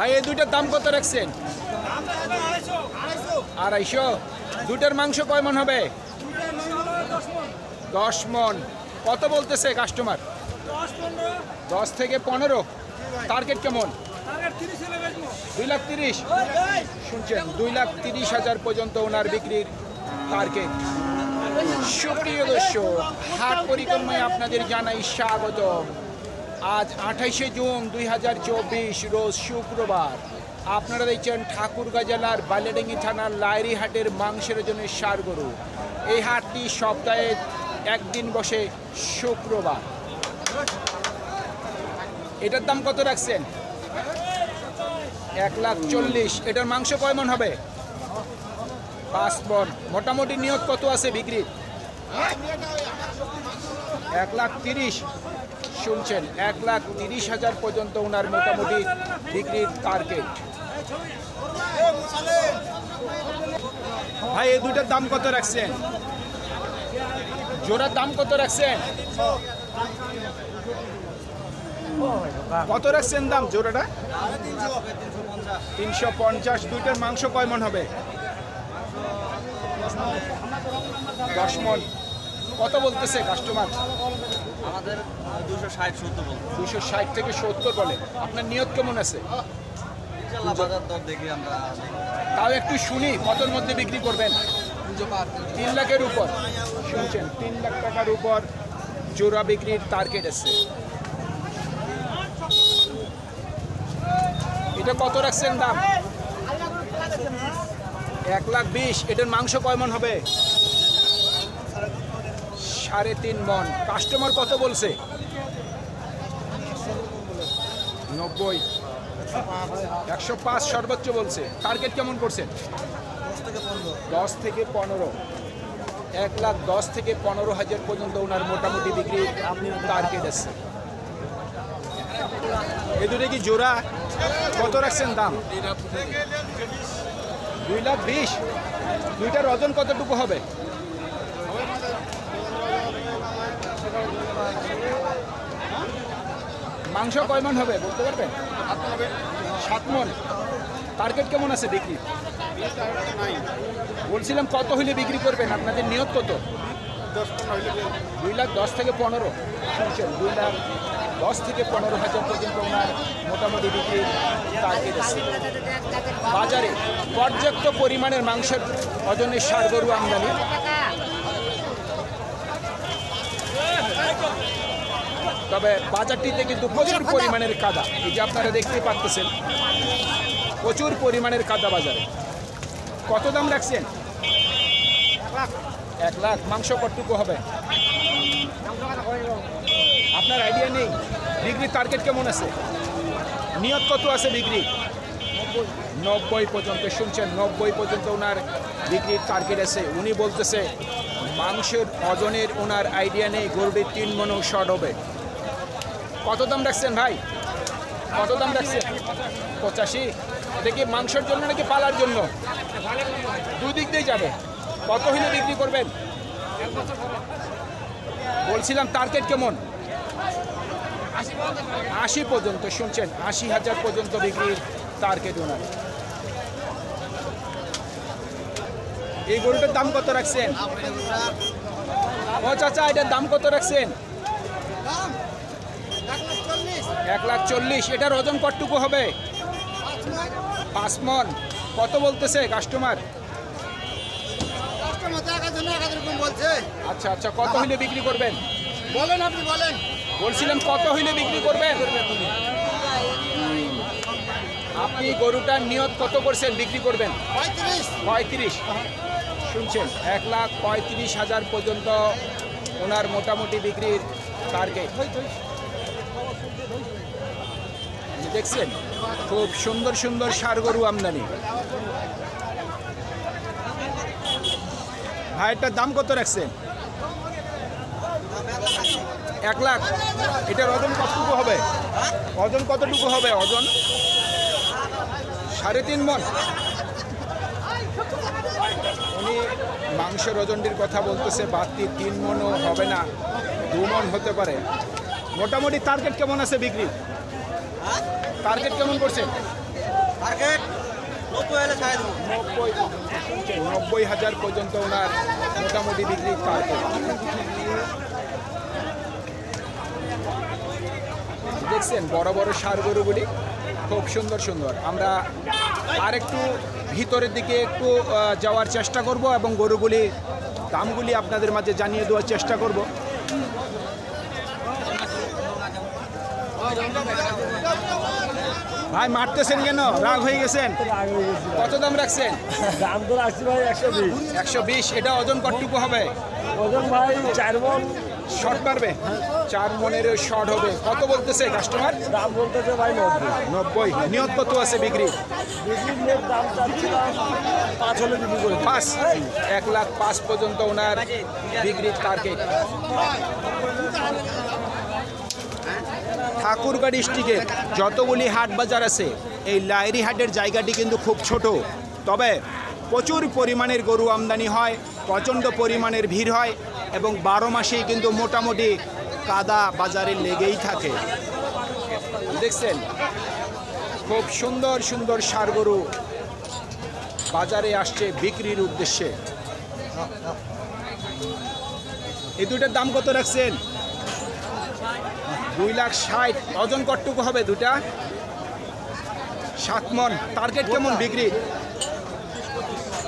ভাই, এই দুইটার দাম কত রাখছেন? আড়াইশো। দুটার মাংস কয় মন হবে? দশ মন। কত বলতেছে কাস্টমার দশ থেকে পনেরো। টার্গেট কেমন? দুই লাখ তিরিশ। শুনছেন, দুই লাখ তিরিশ হাজার পর্যন্ত ওনার বিক্রির টার্গেট সুপ্রিয় দর্শক, হাট পরিক্রমায় আপনাদের জানাই স্বাগত আজ আঠাইশে জুন দুই হাজার চব্বিশ, রোজ শুক্রবার। আপনারা দেখছেন ঠাকুরগাঁ জেলার বালিয়াডাঙ্গি থানার লাইরি হাটের মাংসের জন্য সার গরু। এই হাটটি সপ্তাহে একদিন বসে শুক্রবার। এটার দাম কত রাখছেন? এক লাখ চল্লিশ। এটার মাংস কয় মন হবে? পাঁচ মন। মোটামুটি নিয়ত কত আছে বিক্রির? এক লাখ তিরিশ। শুনছেন এক লাখ তিরিশ হাজার পর্যন্ত ওনার মোটামুটি বিক্রির টার্গেট ভাই এই দুটার দাম কত রাখছেন? জোড়ার দাম কত রাখছেন? কত রাখছেন দাম জোড়াটা? তিনশো পঞ্চাশ। দুইটার মাংস কয় মন হবে? দশ মন। কত বলতেছে কাস্টমার আমাদের দুশো ষাট সত্তর বলব দুশো ষাট থেকে সত্তর বলে। আপনার নিয়ত কেমন আছে? দেখি আমরা। তাও একটু শুনি কতর মধ্যে বিক্রি করবেন? তিন লাখের উপর। শুনছেন তিন লাখ টাকার উপর জোড়া বিক্রির টার্গেট আছে। এটা কত রাখছেন দাম? এক লাখ বিশ। এটার মাংস কয় মন হবে? সাড়ে তিন মন। কাস্টমার কত বলছে? নব্বই। একশো পাঁচ সর্বোচ্চ বলছে। টার্গেট কেমন করছেন? দশ থেকে পনেরো। এক লাখ দশ থেকে পনেরো হাজার পর্যন্ত ওনার মোটামুটি বিক্রি টার্গেট আছে। এ দুটো কি জোড়া? কত রাখছেন দাম? দুই লাখ বিশ। দুইটার ওজন কতটুকু হবে? মাংস কয় মন হবে, বলতে পারবেন? সাত মন টার্গেট কেমন আছে বিক্রি? বলছিলাম কত হইলে বিক্রি করবেন? আপনাদের নিয়ত কত? দুই লাখ দশ থেকে পনেরো। শুনছেন, দুই লাখ দশ থেকে পনেরো হাজার পর্যন্ত ওনার মোটামুটি বিক্রি টার্গেট আছে। বাজারে পর্যাপ্ত পরিমাণের মাংসের ওজনের সার গরু আমদানি। তবে বাজারটিতে কিন্তু প্রচুর পরিমাণের কাদা। এই যে আপনারা দেখতে পাচ্ছেন প্রচুর পরিমাণের কাদা বাজারে। কত দাম রাখছেন? এক লাখ। মাংস কতটুকু হবে? আপনার আইডিয়া নেই? বিক্রির টার্গেট কেমন আছে? নিয়ত কত আছে বিক্রি নব্বই পর্যন্ত। শুনছেন নব্বই পর্যন্ত ওনার বিক্রির টার্গেট আছে। উনি বলতেছে মাংসের ওজনের ওনার আইডিয়া নেই গরুটির তিন মনও শর্ট হবে। কত দাম রাখছেন ভাই? কত দাম রাখছেন? পঁচাশি। এটা কি মাংসের জন্য নাকি পালার জন্য? দুই দিক দিয়ে যাবে। কত হইলে বিক্রি করবেন? বলছিলাম টার্গেট কেমন? আশি পর্যন্ত, শুনছেন? আশি হাজার পর্যন্ত বিক্রির টার্গেট ওনার। এই গরুটার দাম কত রাখছেন? ও চাচা, এটার দাম কত রাখছেন? এক লাখ চল্লিশ। এটার ওজন কতটুকু হবে? পাঁচ মন কত বলতেছে কাস্টমার আচ্ছা আচ্ছা কত হইলে বিক্রি করবেন? বলেন আপনি বলেন। বলছিলাম কত হইলে বিক্রি করবেন? আপনি গরুটার নিয়ত কত করছেন বিক্রি করবেন? পঁয়ত্রিশ। পঁয়ত্রিশ। শুনছেন এক লাখ পঁয়ত্রিশ হাজার পর্যন্ত ওনার মোটামুটি বিক্রির টার্গেট দেখছেন? খুব সুন্দর সুন্দর সার গরু আমদানি ভাইয়েরটার দাম কত রাখছেন? এক লাখ। এটার ওজন কতটুকু হবে? ওজন কতটুকু হবে? ওজন? সাড়ে তিন মন। উনি মাংসের ওজনটির কথা বলতেছে, বাড়তি তিন মনও হবে না, দু মন হতে পারে। মোটামুটি টার্গেট কেমন আছে বিক্রি টার্গেট কেমন করছে? টার্গেট নব্বই হাজার পর্যন্ত ওনার মোটামুটি বিক্রি টার্গেট দেখছেন বড় বড় সার গরুগুলি খুব সুন্দর সুন্দর। আমরা আর একটু ভিতরের দিকে একটু যাওয়ার চেষ্টা করব এবং গরুগুলি দামগুলি আপনাদের মাঝে জানিয়ে দেওয়ার চেষ্টা করব। ভাই মারতেছেন কেন? রাগ হয়ে গেছেন? কত দাম রাখছেন? দাম তো রাখছি ভাই একশো বিশ। একশো বিশ এটা ওজন কতটুকু হবে? ওজন ভাই চার মন। শর্ট পারবে চার মনের শর্ট হবে। কত বলতেছে কাস্টমার দাম বলতেছে ভাই নব্বই। নব্বই। নিয়ত কত আছে বিক্রি। পাঁচ এক লাখ পাঁচ পর্যন্ত ওনার বিক্রির টার্গেট ঠাকুরগাঁ ডিস্ট্রিক্টের যতগুলি হাট বাজার আছে, এই লাইরি হাটের জায়গাটি কিন্তু খুব ছোট। তবে প্রচুর পরিমাণের গরু আমদানি হয়, প্রচণ্ড পরিমাণের ভিড় হয় এবং বারো মাসেই কিন্তু মোটামুটি কাদা বাজারে লেগেই থাকে। দেখছেন, খুব সুন্দর সুন্দর সার গরু বাজারে আসছে বিক্রির উদ্দেশ্যে। এই দুটার দাম কত রাখছেন? দুই লাখ ষাট ওজন কতটুকু হবে দুটা? সাত মন। টার্গেট কেমন বিক্রি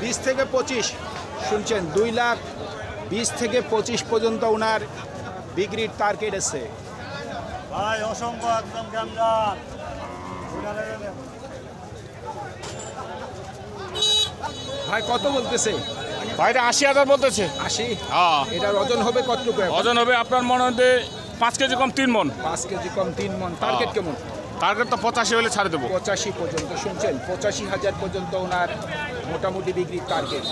বিশ থেকে পঁচিশ। শুনছেন দুই লাখ বিশ থেকে পঁচিশ পর্যন্ত ওনার বিক্রির টার্গেট আছে। ভাই অসংখ্য একদম ভাই কত বলতেছে? ভাইটা আশি হাজার বলতেছে। আশি? হ্যাঁ। এটার ওজন হবে কতটুকু? ওজন হবে আপনার মনে হতে পাঁচ কেজি কম তিন মন। পাঁচ কেজি কম তিন মন। টার্গেট কেমন? টার্গেট তো পঁচাশি হলে ছাড়ে দেবো। পঁচাশি পর্যন্ত শুনছেন? পঁচাশি হাজার পর্যন্ত ওনার মোটামুটি বিক্রির টার্গেট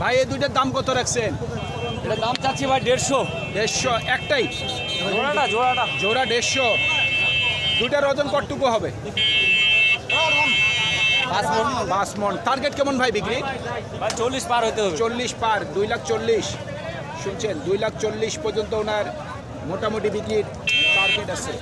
ভাই এই দুইটার দাম কত রাখছেন? এটা দাম চাচ্ছি ভাই দেড়শো। দেড়শো একটাই? জোড়াটা জোড়াটা। জোড়া দেড়শো। দুইটার ওজন কতটুকু হবে? পাঁচ মন টার্গেট কেমন ভাই বিক্রি? চল্লিশ পার হতে হবে। চল্লিশ পার দুই লাখ চল্লিশ। শুনছেন দুই লাখ চল্লিশ পর্যন্ত ওনার মোটামুটি বিক্রির টার্গেট আছে।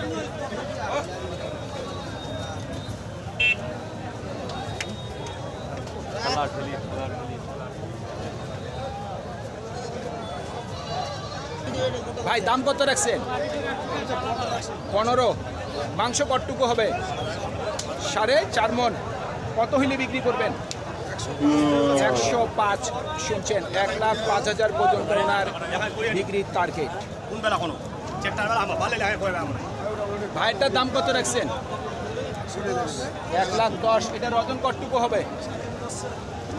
ভাই দাম কত রাখছেন? পনেরো। মাংস কতটুকু হবে? সাড়ে চার মন। কত হইলে বিক্রি করবেন? একশো পাঁচ শুনছেন, এক লাখ পাঁচ হাজার পর্যন্ত ওনার বিক্রির টার্গেট ভাইয়েরটার দাম কত রাখছেন? এক লাখ দশ, এটার ওজন কতটুকু হবে?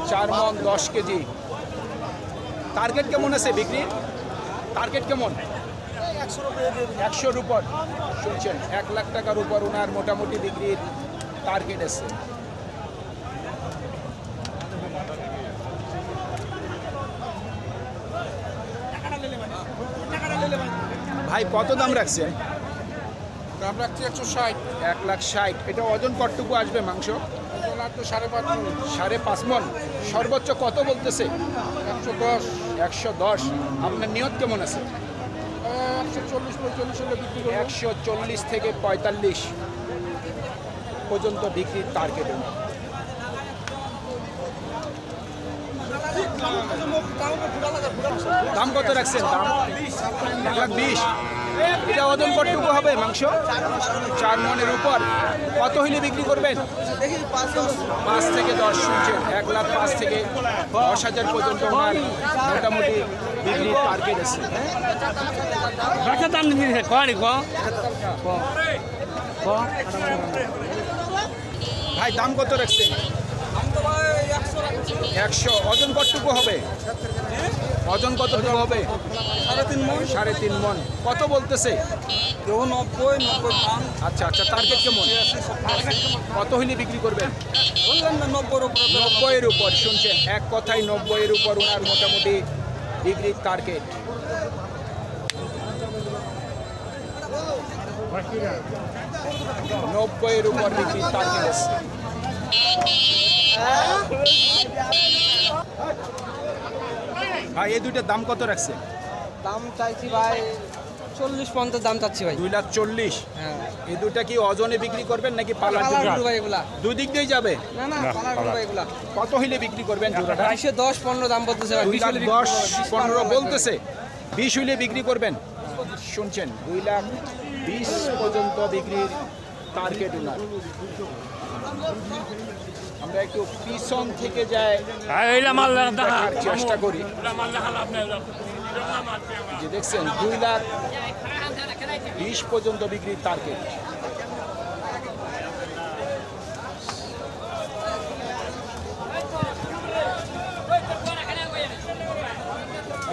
চার মন দশ কেজি। টার্গেট কেমন আছে বিক্রির টার্গেট কেমন? একশোর উপর। শুনছেন, এক লাখ টাকার উপর ওনার মোটামুটি বিক্রির টার্গেট আছে। ভাই কত দাম রাখছেন? দাম রাখছি একশো ষাট। এক লাখ ষাট। এটা ওজন কতটুকু আসবে মাংস? তো সাড়ে পাঁচ সাড়ে পাঁচ মন। সর্বোচ্চ কত বলতেছে? একশো দশ। একশো দশ। আপনার নিয়ত কেমন আছে? একশো চল্লিশ পঁয়তাল্লিশ বিক্রি করব। একশো চল্লিশ থেকে পঁয়তাল্লিশ পর্যন্ত বিক্রির টার্গেট দাম কত রাখছেন? দাম এক লাখ বিশ। এটা ওজন কতটুকু হবে মাংস? চার মনের উপর। কত হইলে বিক্রি করবেন? পাঁচ থেকে দশ শুনছেন এক লাখ পাঁচ থেকে দশ হাজার পর্যন্ত ওনার মোটামুটি বিক্রির টার্গেট আছে। ভাই দাম কত রাখছেন? একশো ওজন কতটুকু হবে? ওজন কতটুকু হবে? সাড়ে তিন মন। সাড়ে তিন মন। কত বলতেছে? কেউ নব্বই নব্বই আচ্ছা আচ্ছা টার্গেট কেমন? কত হইলে বিক্রি করবেন? বললাম না নব্বইয়ের উপরে নব্বইয়ের উপর শুনছেন? এক কথায় নব্বইয়ের উপর ওনার মোটামুটি বিক্রির টার্গেট নব্বইয়ের উপর বিক্রির টার্গেট ভাই এই দুইটার দাম কত রাখছে? দাম চাইছি ভাই চল্লিশ পঞ্চাশ দাম চাচ্ছি ভাই। দুই লাখ চল্লিশ। হ্যাঁ। এই দুইটা কি ওজনে বিক্রি করবেন নাকি ভাই এগুলা। দুই দিক দিয়ে যাবে? না না পালার গরু ভাই এগুলা। কত হইলে বিক্রি করবেন জোড়াটা বাইশে দশ পনেরো দাম বলতেছে ভাই দুই লাখ দশ পনেরো বলতেছে। বিশ হইলে বিক্রি করবেন। শুনছেন দুই লাখ বিশ পর্যন্ত বিক্রির টার্গেট উনার। আমরা একটু পিছন থেকে যাই। দেখার চেষ্টা করি। যে দেখছেন দুই লাখ বিশ পর্যন্ত বিক্রির টার্গেট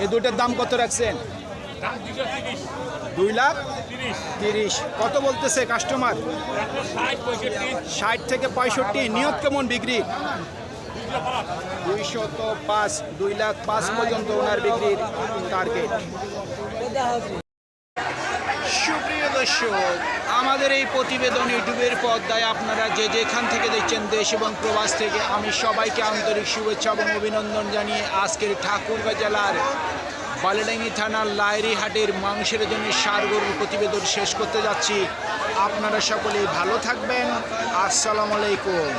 এই দুইটার দাম কত রাখছেন? দুই লাখ তিরিশ। কত বলতেছে কাস্টমার ষাট থেকে পঁয়ষট্টি। নিয়ত কেমন বিক্রি? দুইশত পাঁচ দুই লাখ পাঁচ পর্যন্ত ওনার বিক্রির টার্গেট সুপ্রিয় দর্শক আমাদের এই প্রতিবেদন ইউটিউবের পর্দায় আপনারা যে যেখান থেকে দেখছেন দেশ এবং প্রবাস থেকে আমি সবাইকে আন্তরিক শুভেচ্ছা এবং অভিনন্দন জানিয়ে আজকের ঠাকুরগাঁ জেলার বালিডাঙ্গি থানার লাইরি হাটের মাংসের জন্য সার গরুর প্রতিবেদন শেষ করতে যাচ্ছি। আপনারা সকলেই ভালো থাকবেন। আসসালামু আলাইকুম।